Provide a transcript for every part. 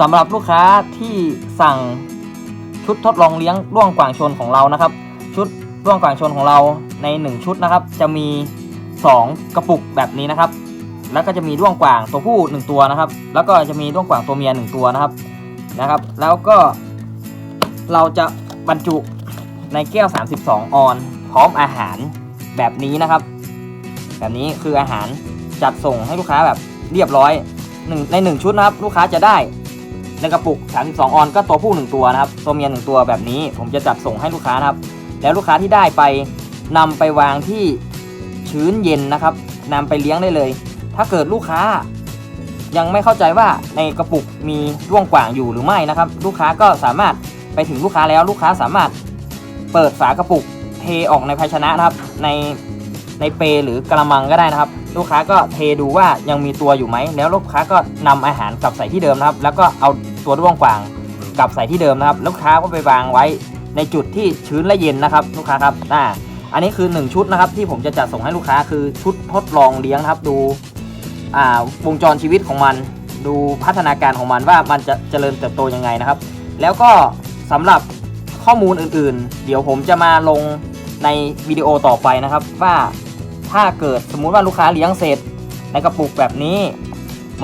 สำหรับลูกค้าที่สั่งชุดทดลองเลี้ยงด้วงกวางชนของเรานะครับ ชุดด้วงกวางชนของเราใน 1 ชุดนะครับ จะมี 2 กระปุกแบบนี้นะครับ แล้วก็จะมีด้วงกวางตัวผู้ 1 ตัวนะครับ แล้วก็จะมีด้วงกวางตัวเมีย 1 ตัวนะครับนะครับ แล้วก็เราจะบรรจุในแก้ว 32 ออน พร้อมอาหารแบบนี้นะครับ แบบนี้คืออาหารจัดส่งให้ลูกค้าแบบเรียบร้อยหนึ่งใน 1 ชุดนะครับ ลูกค้าจะได้ ในกระปุก 32 ออนก็ตัวผู้ 1 ตัวนะครับ ตัวเมีย 1 ตัวแบบนี้ ผมจะจัดส่งให้ลูกค้านะครับ แล้วลูกค้าที่ได้ไปนำไปวางที่ชื้นเย็นนะครับนำไปเลี้ยงได้เลย ถ้าเกิดลูกค้ายังไม่เข้าใจว่าในกระปุกมีร่วงกว่างอยู่หรือไม่นะครับ ลูกค้าก็สามารถไปถึงลูกค้าแล้วลูกค้าสามารถเปิดฝากระปุกเทออกในภาชนะนะครับ ใน ในเปหรือกระมังก็ได้นะครับ ลูกค้าก็เทดูว่ายังมีตัวอยู่ไหม แล้วลูกค้าก็นำอาหารกลับใส่ที่เดิมนะครับ แล้วก็เอาตัวร่วงกวางกลับใส่ที่เดิมนะครับ ลูกค้าก็ไปวางไว้ในจุดที่ชื้นและเย็นนะครับ ลูกค้าครับอ่าอันนี้คือ 1 ชุดนะครับที่ผมจะจัดส่งให้ลูกค้าคือชุดทดลองเลี้ยงครับดูอ่าวงจรชีวิตของมัน ดูพัฒนาการของมันว่ามันจะเจริญเติบโตยังไงนะครับ แล้วก็สำหรับข้อมูลอื่นๆ เดี๋ยวผมจะมาลงในวิดีโอต่อไปนะครับ ว่า ถ้าเกิดสมมุติว่าลูกค้าเลี้ยงเสร็จในกระปุกแบบนี้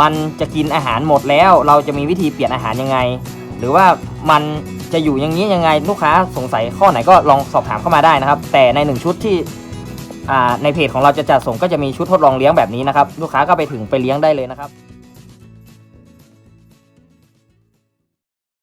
มันจะกินอาหารหมดแล้ว เราจะมีวิธีเปลี่ยนอาหารยังไง หรือว่ามันจะอยู่อย่างนี้ยังไงลูกค้าสงสัยข้อไหนก็ลองสอบถามเข้ามาได้นะครับ แต่ในหนึ่งชุดที่ในเพจของเราจะจัดส่งก็จะมีชุดทดลองเลี้ยงแบบนี้นะครับ ลูกค้าก็ไปถึงไปเลี้ยงได้เลยนะครับ